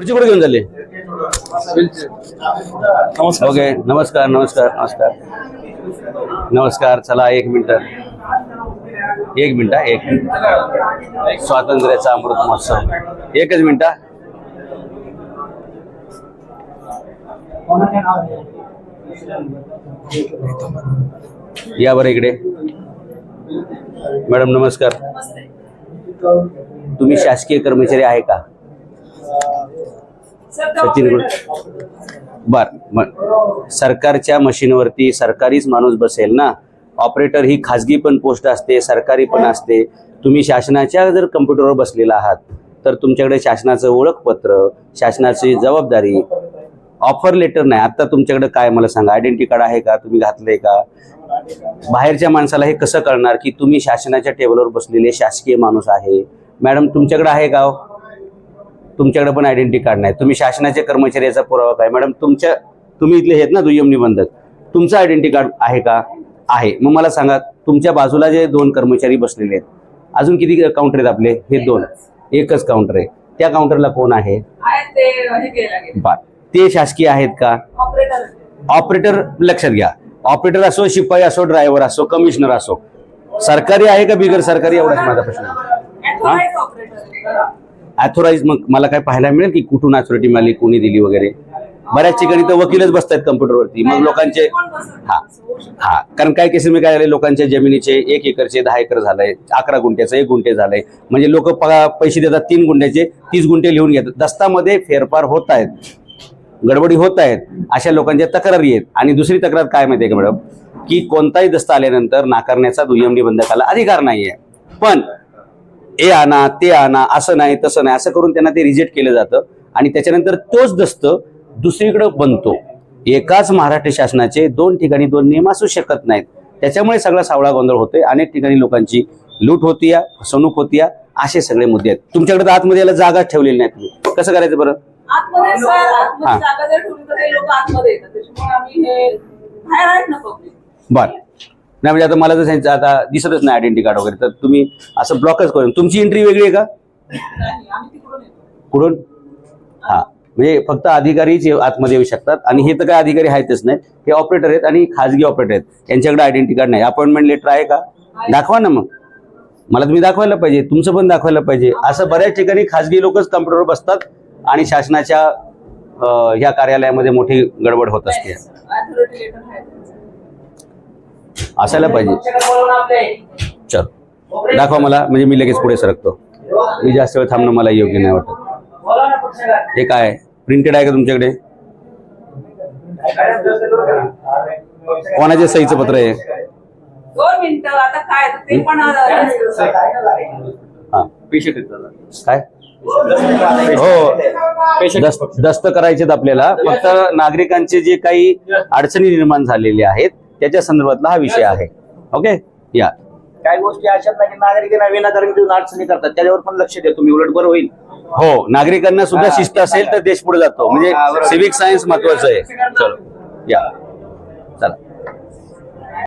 खुर्ची कुठे घेऊन झाले? ओके नमस्कार नमस्कार नमस्कार. नमस्कार चला एक मिनिट. एक मिनिट एक मिनिट. स्वातंत्र्याचा अमृत महोत्सव. एकच मिनिट. या बरं इकडे. मॅडम नमस्कार. तुम्ही शासकीय कर्मचारी आहे का? बर मग सरकारच्या मशीनवरती सरकारीच माणूस बसेल ना? ऑपरेटर ही खाजगी पण पोस्ट असते सरकारी पण असते. तुम्ही शासनाच्या जर कम्प्युटरवर बसलेला आहात तर तुमच्याकडे शासनाचं ओळखपत्र शासनाची जबाबदारी ऑफर लेटर नाही. आता तुमच्याकडे काय मला सांगा. आयडेंटिटी कार्ड आहे का? तुम्ही घातलंय का? बाहेरच्या माणसाला हे कसं कळणार की तुम्ही शासनाच्या टेबलवर बसलेले शासकीय माणूस आहे? मॅडम तुमच्याकडे आहे का हो? तुमच्याकडे पण आयडेंटिटी कार्ड नाही. तुम्ही शासनाचे कर्मचारी याचा पुरावा काय? मॅडम तुमच्या तुम्ही इथले आहेत ना दुय्यम निबंधक. तुमचं आयडेंटिटी कार्ड आहे का? आहे. मग मला सांगा तुमच्या बाजूला जे दोन कर्मचारी बसलेले आहेत अजून किती काउंटर आहेत आपले? हे दोन. एकच. काउंटर आहे. त्या काउंटरला कोण आहे? हे बा ते शासकीय आहेत का? ऑपरेटर ऑपरेटर लक्षात घ्या. ऑपरेटर असो शिपाई असो ड्रायव्हर असो कमिशनर असो. सरकारी आहे का बिगर सरकारी? एवढाच माझा प्रश्न आहे. मग मला काय पाहायला मिळेल की कुठून अथॉरिटी मिळाली कोणी दिली वगैरे? बऱ्याच ठिकाणी तर वकीलच बसतायत कम्प्युटरवरती मग लोकांचे हा हा. कारण काय केसेस मी काय झाले लोकांच्या जमिनीचे एक एकरचे दहा एकर झालंय अकरा गुंठ्याचं एक गुंठे झालंय. म्हणजे लोक पैसे देतात तीन गुंठ्याचे तीस गुंठे लिहून घेतात. दस्तामध्ये फेरफार होत आहेत. गडबडी होत आहेत. अशा लोकांच्या तक्रारी आहेत. आणि दुसरी तक्रार काय माहितीये का मॅडम? की कोणताही दस्ता आल्यानंतर नाकारण्याचा दुय्यम निबंधकाला अधिकार नाहीये. पण हे आणा ते आणा असं नाही तसं नाही असं करून त्यांना ते रिजेक्ट केलं जातं. आणि त्याच्यानंतर तोच दस्त दुसरीकडे बनतो. एकाच महाराष्ट्र शासनाचे दोन ठिकाणी दोन नियम असू शकत नाहीत. त्याच्यामुळे सगळा सावळा गोंधळ होतोय. अनेक ठिकाणी लोकांची लूट होतीया फसवणूक होतीया असे सगळे मुद्दे आहेत. तुमच्याकडे तर आतमध्ये याला जागा ठेवलेली नाही तुम्ही. कसं करायचं बरं? आतमध्ये सर हा. आतमध्ये जागा जर ठेवली तर हे लोक आतमध्ये येतात. त्याच्यामुळे आम्ही हे बाहेर आहेत ना पब्लिक बर. नाही म्हणजे आता मला जर सांगितलं आता दिसतच नाही आयडेंटिटी कार्ड वगैरे. तर तुम्ही असं ब्लॉकच करून तुमची एंट्री वेगळी आहे का? कुठून? हा. म्हणजे फक्त अधिकारीच आतमध्ये येऊ शकतात. आणि हे तर काय अधिकारी आहेतच नाही. हे ऑपरेटर आहेत आणि खाजगी ऑपरेटर आहेत. यांच्याकडे आयडेंटिटी कार्ड नाही. अपॉइंटमेंट लेटर आहे का? दाखवा ना मग. मला तुम्ही दाखवायला पाहिजे. तुमचं पण दाखवायला पाहिजे. असं बऱ्याच ठिकाणी खाजगी लोकच कम्प्युटरवर बसतात आणि शासनाच्या ह्या कार्यालयामध्ये मोठी गडबड होत असते अथॉरिटी लेटर आहे त्यांचं. असायला पाहिजे. चल. दाखवा मला म्हणजे मी लगेच पुढे सरकतो. मी जास्त वेळ थांबणं मला योग्य नाही वाटत. हे काय? प्रिंटेड आहे का तुमच्याकडे? कोणाच्या सहीचं पत्र आहे? दोन मिनिटं आता काय तर ते पण हा? काय? हो. दस्त दस्त करायचेत आपल्याला. फक्त नागरिकांचे जे काही अडचणी निर्माण झालेल्या आहेत त्याच्या संदर्भातला हा विषय आहे. ओके या. काही गोष्टी अशा की नागरिकांना विनाकारण देऊन अडचणी करतात. त्याच्यावर पण लक्ष द्या. तुम्ही उलट बरं होईल. हो नागरिकांना सुद्धा शिस्त असेल तर देश पुढे जातो. म्हणजे सिव्हिक सायन्स महत्वाचं आहे. चलो. या. चला.